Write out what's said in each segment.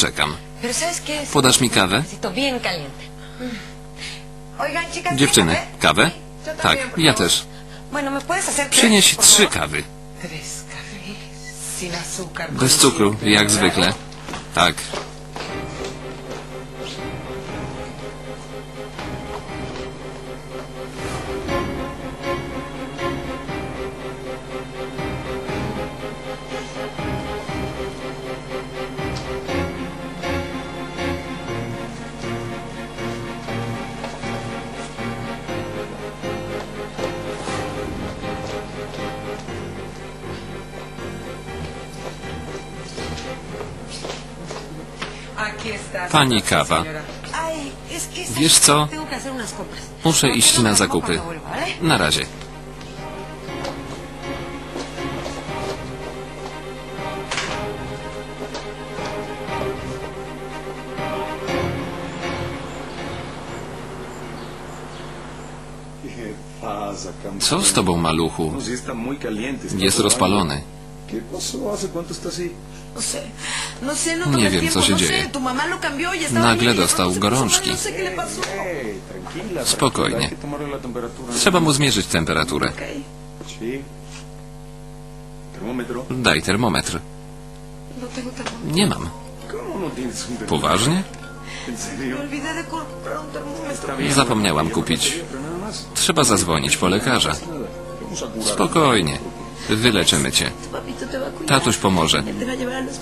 Poczekam. Podasz mi kawę? Chicas, Dziewczyny, ¿quieren kawę? Tak, ja też. Bueno, ¿me puedes hacer tres, Przynieś trzy kawy. Bez cukru, jak zwykle. Tak. Pani kawa. Wiesz co? Muszę iść na zakupy. Na razie. Co z tobą, maluchu? Jest rozpalony. No sé, no sé, no Nie wiem, co się no dzieje. sé, tu mamá lo cambió y Nagle dostał gorączki. Spokojnie. Trzeba mu zmierzyć temperaturę. Daj termometr. Nie mam. Poważnie? Zapomniałam kupić. Trzeba zadzwonić po lekarza. Spokojnie. Wyleczymy cię. Tatuś pomoże.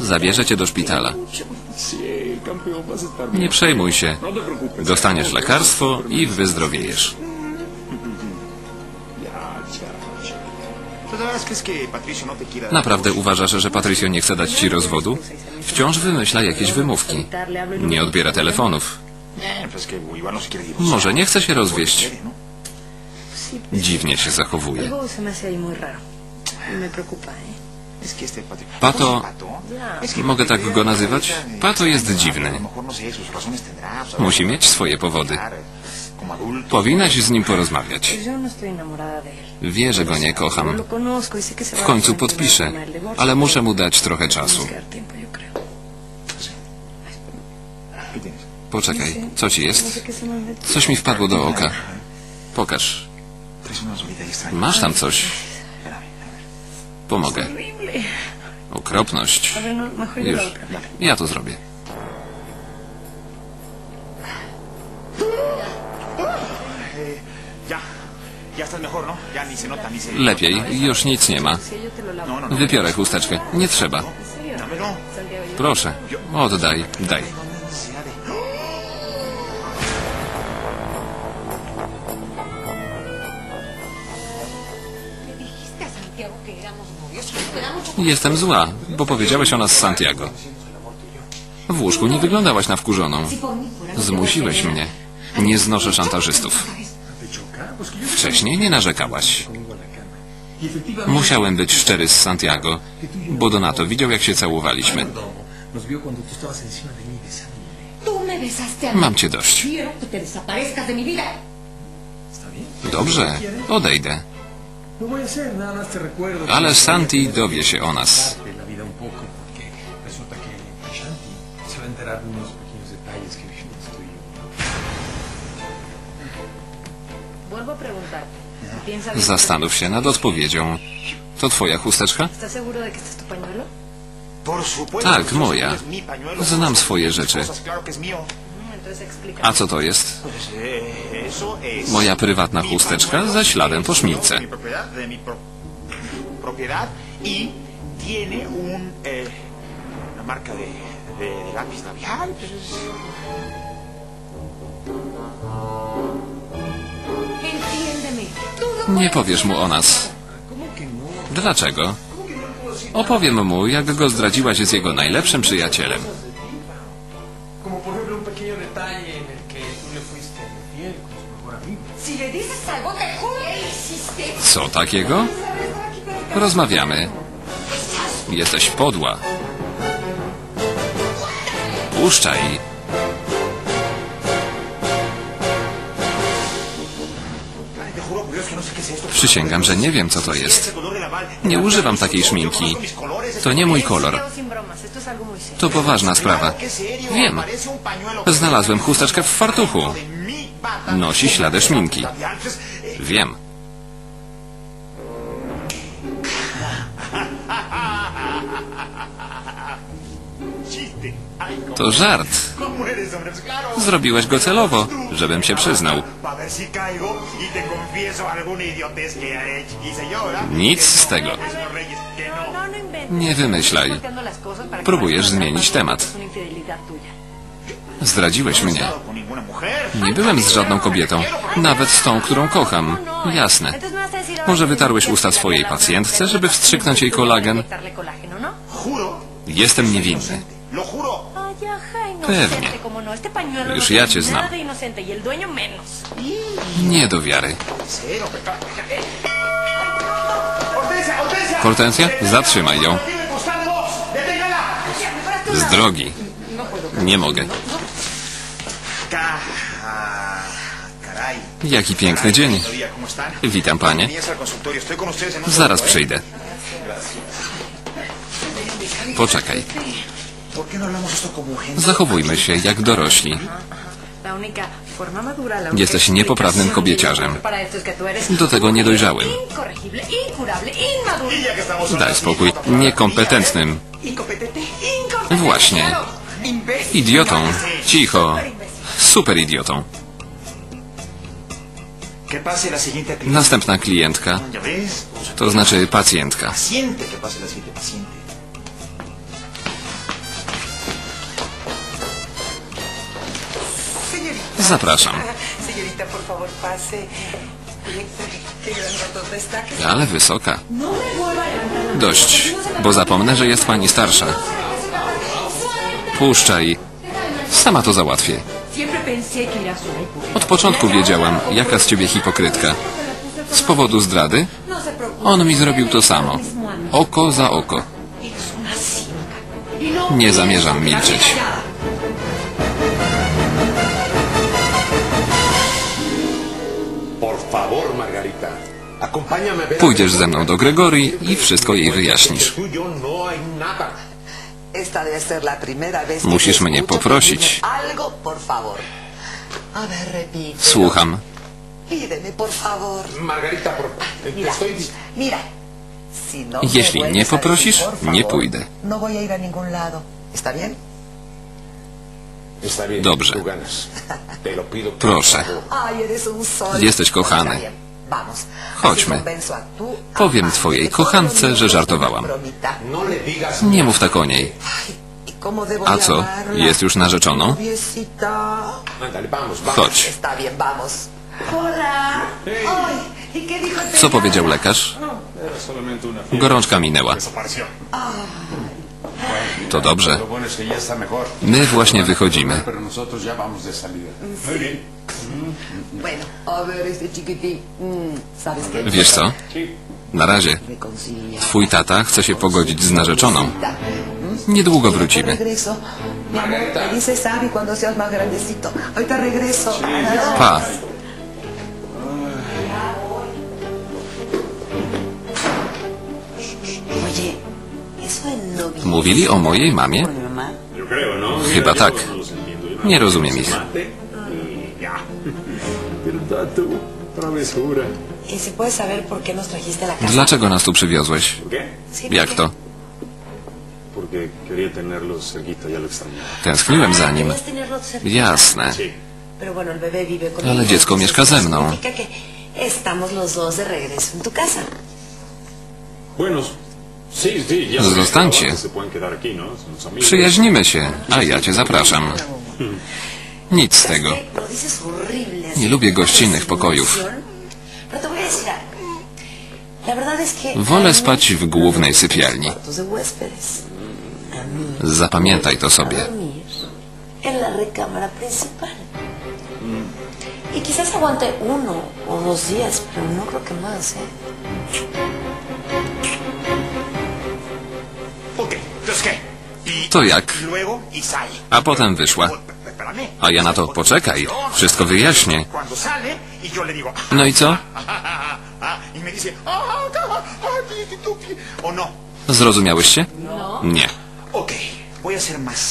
Zabierze cię do szpitala. Nie przejmuj się. Dostaniesz lekarstwo i wyzdrowiejesz. Naprawdę uważasz, że Patricio nie chce dać ci rozwodu? Wciąż wymyśla jakieś wymówki. Nie odbiera telefonów. Może nie chce się rozwieść. Dziwnie się zachowuje. Pato- ¿Cómo es Pato? Mogę tak go nazywać? Pato jest dziwny. no Musi mieć swoje powody. Powinnaś z nim porozmawiać. No. Wie, że go nie kocham. y W końcu podpiszę, ale muszę mu dać trochę czasu. Poczekaj, co ci No jest? Coś mi wpadło do oka. Pokaż. Extraña. Masz tam coś? Pomogę. Okropność. No, Już. Ja to zrobię. Lepiej, już nic nie ma. Wypiorę chusteczkę. Nie trzeba. Proszę. Oddaj, daj. Jestem zła, bo powiedziałeś o nas Santiago. W łóżku nie wyglądałaś na wkurzoną. Zmusiłeś mnie. Nie znoszę szantażystów. Wcześniej nie narzekałaś. Musiałem być szczery z Santiago, bo Donato widział, jak się całowaliśmy. Mam cię dość. Dobrze, odejdę. Ale Santi dowie się o nas. Zastanów się nad odpowiedzią. To twoja chusteczka? Tak, moja. Znam swoje rzeczy. A co to jest? Moja prywatna chusteczka ze śladem po szmince. No Nie powiesz mu o nas. Dlaczego? Opowiem mu, jak go zdradziłaś z jego najlepszym przyjacielem. Co takiego? Rozmawiamy. Jesteś podła. Puszczaj. Przysięgam, że nie wiem, co to Es jest. Nie używam takiej szminki. To nie mój kolor. To poważna sprawa. Wiem. Znalazłem chusteczkę w fartuchu. Nosi ślady szminki. Wiem. To żart. Zrobiłeś go celowo, żebym się przyznał. Y. Y. Nic z no, tego. no. No. Nie wymyślaj. Próbujesz zmienić temat. Zdradziłeś mnie. Nie byłem z żadną kobietą. Nawet z tą, którą kocham. Jasne. Może wytarłeś usta swojej pacjentce, żeby wstrzyknąć jej kolagen? ¿No? Jestem niewinny. Pewnie. no. Pañuelo Już no ja cię znam. y. Nie do wiary. Hortensja, zatrzymaj ją. Z drogi. Nie mogę. Ah. Jaki piękny dzień. Witam panie. Bienvenidos al consultorio. Estoy con ustedes en un Zaraz segundo, ¿eh? przyjdę. Poczekaj. Zachowujmy się jak dorośli. Jesteś niepoprawnym kobieciarzem. Do tego niedojrzałym. Daj spokój. Niekompetentnym. Właśnie. Idiotą. Cicho. Super idiotą. Następna klientka. To znaczy pacjentka. ¿Qué Ale wysoka. Dość, bo zapomnę, że jest pani starsza. Puszczaj. Sama to załatwię. Od początku wiedziałam, jaka z ciebie hipokrytka. Z powodu zdrady? On mi zrobił to samo. Oko za oko. Nie zamierzam milczeć. Pójdziesz ze mną do Gregorii i wszystko jej wyjaśnisz. No Musisz mnie poprosić. Słucham. No Jeśli nie poprosisz, nie pójdę. No Dobrze. Proszę. Jesteś kochany. Chodźmy. Powiem twojej kochance, że żartowałam. No. Nie mów tak o niej. ¿Y A co? Jest już narzeczoną? Chodź. ¿y Co powiedział lekarz? Fiebre. Gorączka minęła. To dobrze. My właśnie wychodzimy. Mm. Wiesz co? Na razie. Twój tata chce się pogodzić z narzeczoną. Niedługo wrócimy. regreso. Mówili o mojej mamie? Chyba tak. Nie rozumiem ich. Dlaczego nas tu przywiozłeś? Jak ¿por to? Tęskniłem za nim. Jasne. Ale dziecko mieszka ze mną. Estamos los dos de regreso en tu casa. Bueno, sí, sí, ya. Zostańcie. Przyjaźnimy się, a ja cię zapraszam. Nic z tego. Nie lubię gościnnych pokojów. Wolę spać w głównej sypialni. Zapamiętaj to sobie. quizás aguante uno o dos días, pero no creo que más, ¿eh? co jak. A potem wyszła. A ja na to poczekaj, wszystko wyjaśnię. No i co? Zrozumiałeś się? No. Nie.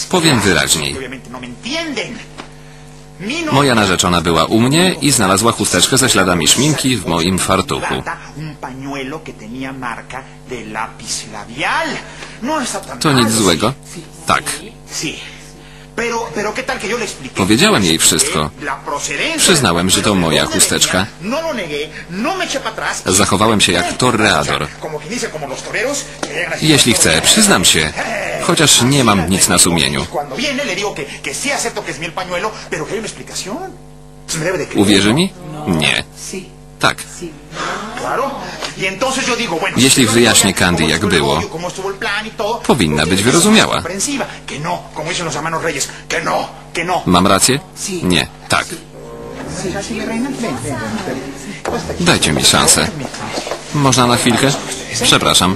Powiem wyraźniej. Moja narzeczona była u mnie i znalazła chusteczkę ze śladami szminki w moim fartuchu. To nic złego? Tak. Powiedziałem jej wszystko. Przyznałem, że to moja chusteczka. Zachowałem się jak torreador. Jeśli chce, przyznam się chociaż nie mam nic na sumieniu. Uwierzy mi? Tak. Nie. Tak. Jeśli wyjaśnię Candy, jak było, powinna być wyrozumiała. Mam rację? Nie. Tak. Dajcie mi szansę. Można na chwilkę? Przepraszam.